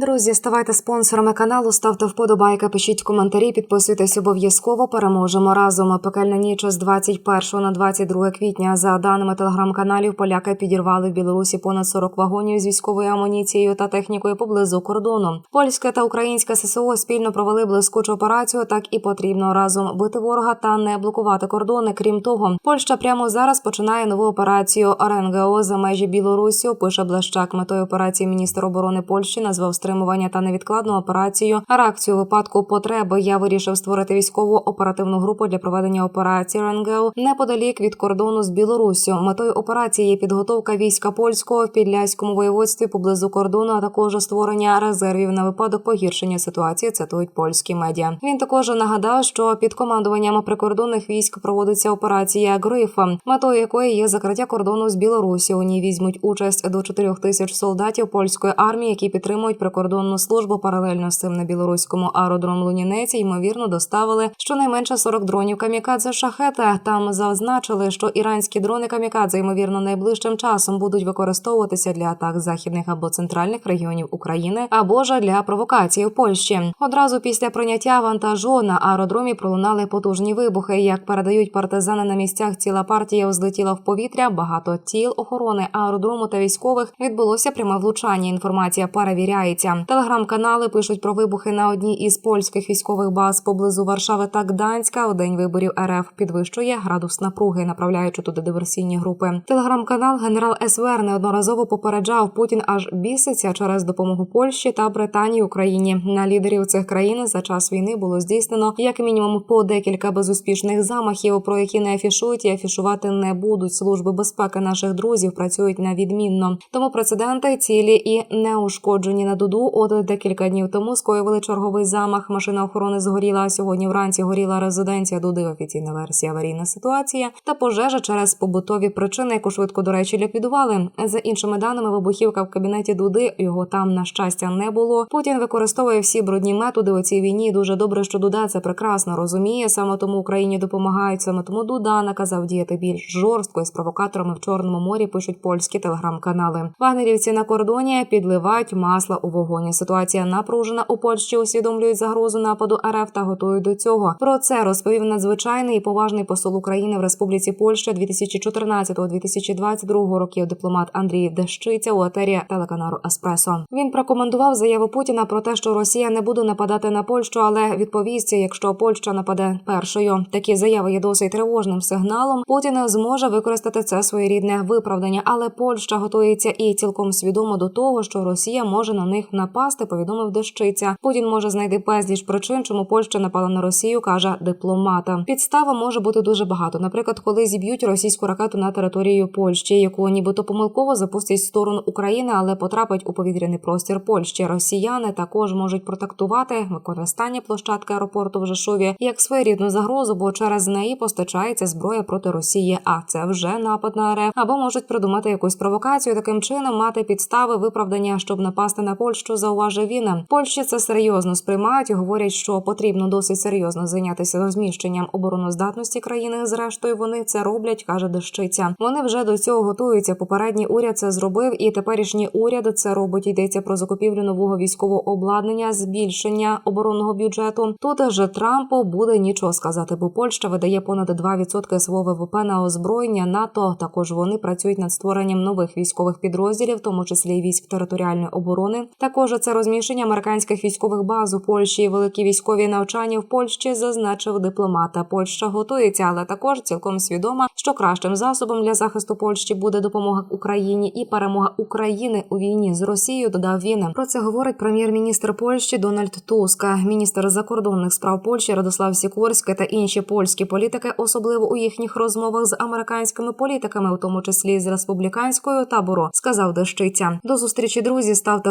Друзі, ставайте спонсорами каналу, ставте вподобайки, пишіть коментарі, підписуйтесь обов'язково. Переможемо разом. Пекельна ніч з 21 на 22 квітня. За даними телеграм-каналів, поляки підірвали в Білорусі понад 40 вагонів з військовою амуніцією та технікою поблизу кордону. Польське та українське ССО спільно провели блискучу операцію. Так і потрібно разом бити ворога та не блокувати кордони. Крім того, Польща прямо зараз починає нову операцію РНГО за межі Білорусі. Пише Блащак. Метою операції міністр оборони Польщі назвав стримування та невідкладну операцію. Реакцію випадку потреби я вирішив створити військову оперативну групу для проведення операції РНГО неподалік від кордону з Білоруссю. Метою операції є підготовка війська польського в підляському воєводстві поблизу кордону, а також створення резервів на випадок погіршення ситуації. Цитують польські медіа. Він також нагадав, що під командуванням прикордонних військ проводиться операція Грифа, метою якої є закриття кордону з Білорусі. У ній візьмуть участь до 4 тисяч солдатів польської армії, які підтримують прикордонну службу. Паралельно з цим на білоруському аеродром Лунінець ймовірно доставили щонайменше 40 дронів камікадзе шахета. Там зазначили, що іранські дрони камікадзе ймовірно найближчим часом будуть використовуватися для атак західних або центральних регіонів України або ж для провокації в Польщі. Одразу після прийняття вантажу на аеродромі пролунали потужні вибухи. Як передають партизани на місцях, ціла партія взлетіла в повітря. Багато тіл охорони аеродрому та військових відбулося пряме влучання. Інформація перевіряється. Телеграм-канали пишуть про вибухи на одній із польських військових баз поблизу Варшави та Гданська. У день виборів РФ підвищує градус напруги, направляючи туди диверсійні групи. Телеграм-канал генерал СВР неодноразово попереджав Путін аж біситься через допомогу Польщі та Британії Україні. На лідерів цих країн за час війни було здійснено як мінімум по декілька безуспішних замахів, про які не афішують і афішувати не будуть. Служби безпеки наших друзів працюють на відмінно. Тому прецеденти цілі і не ушкоджені на дуду. От декілька днів тому скоювали черговий замах. Машина охорони згоріла. А сьогодні вранці горіла резиденція Дуди. Офіційна версія аварійна ситуація та пожежа через побутові причини, яку швидко до речі ліквідували. За іншими даними, вибухівка в кабінеті Дуди його там на щастя не було. Путін використовує всі брудні методи у цій війні. Дуже добре, що Дуда це прекрасно розуміє. Саме тому Україні допомагають. Саме тому Дуда наказав діяти більш жорстко із провокаторами в Чорному морі. Пишуть польські телеграм-канали. Вагнерівці на кордоні підливають масло у вогоні. Ситуація напружена у Польщі. Усвідомлюють загрозу нападу РФ та готують до цього. Про це розповів надзвичайний і поважний посол України в Республіці Польща 2014-2022 років. Дипломат Андрій Дещиця у етері телеканалу Еспресо. Він прокоментував заяву Путіна про те, що Росія не буде нападати на Польщу, але відповість, якщо Польща нападе першою. Такі заяви є досить тривожним сигналом. Путін зможе використати це своєрідне виправдання, але Польща готується і цілком свідомо до того, що Росія може на них напасти. Повідомив Дещиця. Путін може знайти безліч причин, чому Польща напала на Росію, каже дипломата. Підстава може бути дуже багато. Наприклад, коли зіб'ють російську ракету на територію Польщі, яку нібито помилково запустять в сторону України, але потрапить у повітряний простір Польщі. Росіяни також можуть протактувати використання площадки аеропорту в Жешові як своєрідну загрозу, бо через неї постачається зброя проти Росії. А це вже напад на РФ. або можуть придумати якусь провокацію, таким чином мати підстави виправдання, щоб напасти на Польщу. Зауважив він. Польщі це серйозно сприймають і говорять, що потрібно досить серйозно зайнятися розміщенням обороноздатності країни. Зрештою, вони це роблять, каже Дещиця. Вони вже до цього готуються. Попередній уряд це зробив, і теперішній уряд це робить. Йдеться про закупівлю нового військового обладнання, збільшення оборонного бюджету. Тут же Трампу буде нічого сказати, бо Польща видає понад 2% свого ВВП на озброєння. НАТО також вони працюють над створенням нових військових підрозділів, в тому числі і військ територіальної оборони. Також це розміщення американських військових баз у Польщі і великі військові навчання в Польщі, зазначив дипломата. Польща готується, але також цілком свідома, що кращим засобом для захисту Польщі буде допомога Україні і перемога України у війні з Росією. Додав він. Про це говорить прем'єр-міністр Польщі Дональд Туска, міністр закордонних справ Польщі Радослав Сікорський та інші польські політики, особливо у їхніх розмовах з американськими політиками, у тому числі з республіканською табору, сказав Дещиця. До зустрічі друзі ставте